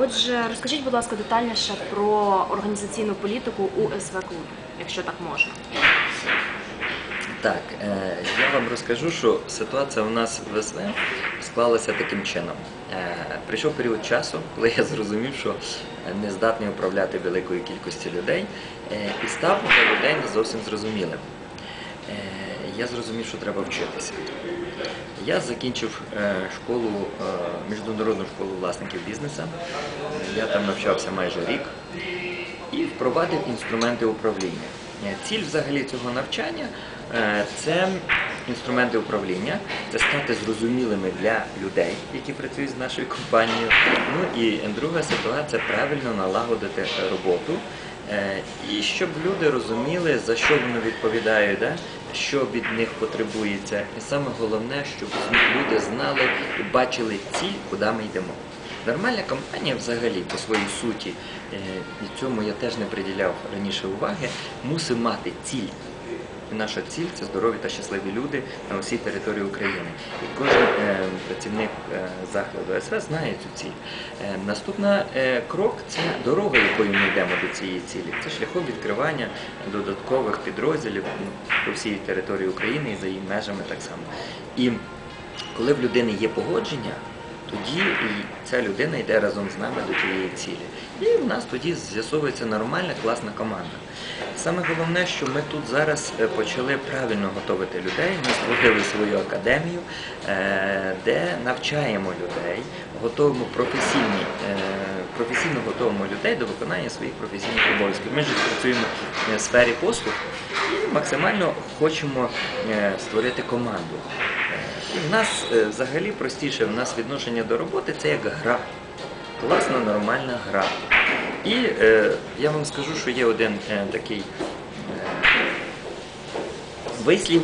Отже, розкажіть, будь ласка, детальніше про організаційну політику у СВ клубі, якщо так можна. Так, е, я вам розкажу, що ситуація у нас в СВ склалася таким чином. Е, Прийшов період часу, коли я зрозумів, що не здатний управляти великою кількістю людей, е, і став для людей не зовсім зрозумілим. Я зрозумів, що треба вчитися. Я закінчив е, школу, е, міжнародну школу власників бізнесу. Я там навчався майже рік і впровадив інструменти управління. Е, Ціль взагалі цього навчання це інструменти управління, це стати зрозумілими для людей, які працюють з нашою компанією. Ну і друга ситуація правильно налагодити роботу. І щоб люди розуміли, за що вони відповідають, да? Що від них потребується. І саме головне, щоб люди знали і бачили ціль, куди ми йдемо. Нормальна компанія взагалі по своїй суті, е, і цьому я теж не приділяв раніше уваги, мусить мати ціль. І наша ціль це здорові та щасливі люди на усій території України. І кожен е, працівник е, закладу СВ знає цю ціль. Е, наступний крок це дорога, якою ми йдемо до цієї цілі. Це шляхом відкривання додаткових підрозділів ну, по всій території України і за її межами так само. І коли в людини є погодження, тоді ця людина йде разом з нами до тієї цілі. І в нас тоді з'ясовується нормальна, класна команда. Саме головне, що ми тут зараз е, почали правильно готувати людей. Ми створили свою академію, е, де навчаємо людей, готуємо професійні, е, професійно готуємо людей до виконання своїх професійних обов'язків. Ми ж працюємо в сфері послуг і максимально хочемо створити команду. В нас е, взагалі простіше, в нас відношення до роботи це як гра. Класна, нормальна гра. І е, я вам скажу, що є один е, такий е, вислів,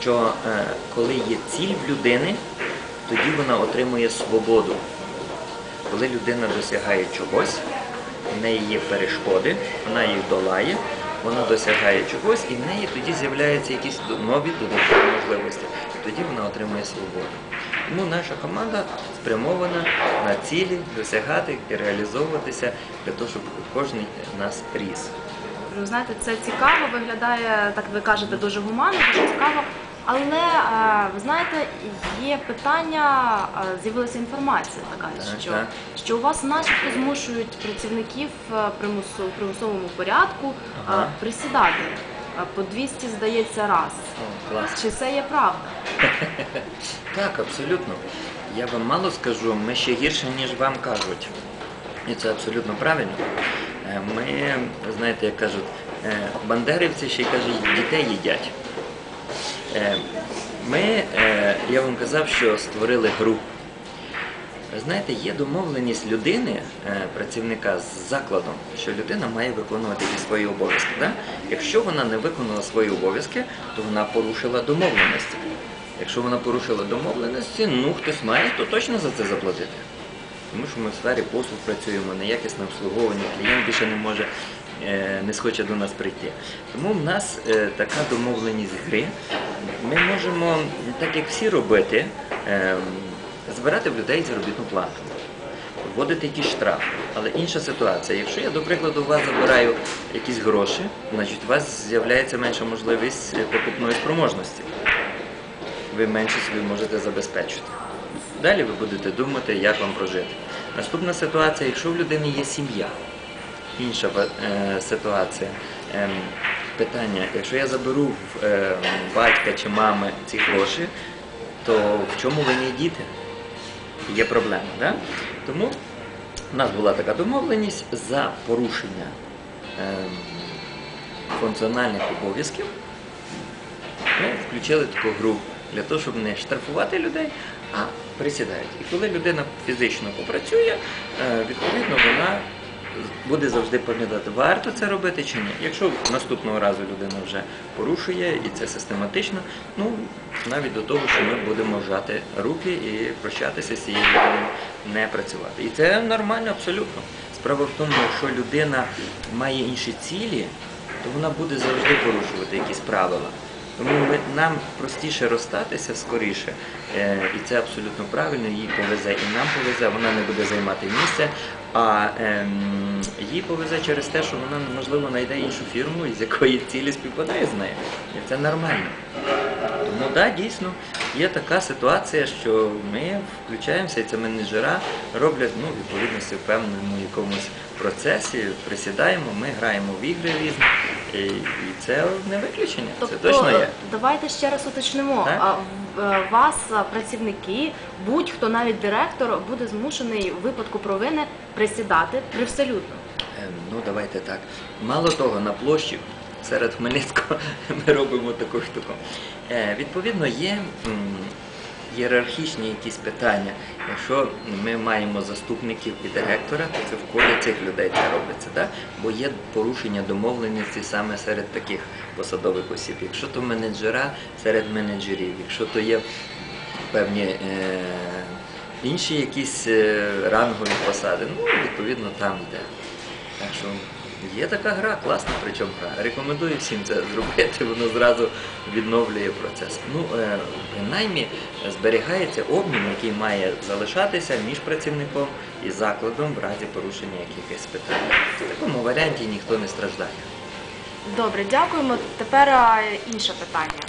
що е, коли є ціль в людини, тоді вона отримує свободу. Коли людина досягає чогось, в неї є перешкоди, вона їх долає, вона досягає чогось, і в неї тоді з'являються якісь нові додаткові можливості. І тоді вона отримує свободу. Тому наша команда спрямована на цілі досягати і реалізовуватися для того, щоб кожен нас ріс. Знаєте, це цікаво, виглядає, так ви кажете, дуже гуманно, дуже цікаво. Але е, ви знаєте, є питання, е, з'явилася інформація така, що, що у вас начебто змушують працівників е, в примусовому порядку Ага. присідати по 200, здається, раз. О, клас. Чи це є правда? Так, абсолютно. Я вам мало скажу, ми ще гірше, ніж вам кажуть. І це абсолютно правильно. Ми, знаєте, як кажуть, бандерівці ще й кажуть, дітей їдять. Е, Ми, е, я вам казав, що створили гру. Ви знаєте, є домовленість людини, е, працівника з закладом, що людина має виконувати якісь свої обов'язки. Да? Якщо вона не виконала свої обов'язки, то вона порушила домовленості. Якщо вона порушила домовленості, ну хтось має, то точно за це заплатити. Тому що ми в сфері послуг працюємо, неякісне обслуговування, клієнт більше не може, не схоче до нас прийти. Тому в нас е, така домовленість гри. Ми можемо, так як всі робити, е, збирати в людей заробітну плату, вводити якісь штрафи. Але інша ситуація. Якщо я, до прикладу, у вас забираю якісь гроші, значить у вас з'являється менша можливість е, покупної спроможності ви менше собі можете забезпечити. Далі ви будете думати, як вам прожити. Наступна ситуація, якщо в людини є сім'я, інша е, ситуація. Ем, питання, якщо я заберу в е, батька чи мами ці гроші, то в чому винні діти? Є проблема, да? Тому в нас була така домовленість за порушення ем, функціональних обов'язків ми включили таку гру для того, щоб не штрафувати людей, а присідають. І коли людина фізично попрацює, е, відповідно вона буде завжди пам'ятати, варто це робити чи ні. Якщо наступного разу людина вже порушує і це систематично, ну навіть до того, що ми будемо вжати руки і прощатися з цією людиною, не працювати. І це нормально абсолютно. Справа в тому, якщо людина має інші цілі, то вона буде завжди порушувати якісь правила. Тому ми, нам простіше розстатися скоріше, е, і це абсолютно правильно. Їй повезе і нам повезе, вона не буде займати місце. А ем, їй повезе через те, що вона можливо знайде іншу фірму, із якої цілі співпадає з нею. І це нормально. Тому да, дійсно є така ситуація, що ми включаємося, і це менеджера роблять ну, відповідності в певному якомусь процесі, присідаємо, ми граємо в ігри різні, і, і це не виключення. Тобто, це точно є. е, давайте ще раз уточнимо. Так. Е, Вас, е, працівники, будь-хто, навіть директор, буде змушений в випадку провини присідати привселюдно. Е, Ну, давайте так. Мало того, на площі серед Хмельницького ми робимо таку штуку. Е, Відповідно, є ієрархічні якісь питання. Якщо ми маємо заступників і директора, то це в колі цих людей це робиться, так? бо є порушення домовленості саме серед таких посадових осіб. Якщо то менеджера серед менеджерів, якщо то є певні е, інші якісь е, рангові посади, ну, відповідно, там йде. Так що є така гра, класна причому гра. Рекомендую всім це зробити, воно зразу відновлює процес. Ну, е, принаймні зберігається обмін, який має залишатися між працівником і закладом в разі порушення якихось питань. В такому варіанті ніхто не страждає. Добре, дякуємо. Тепер е, інше питання.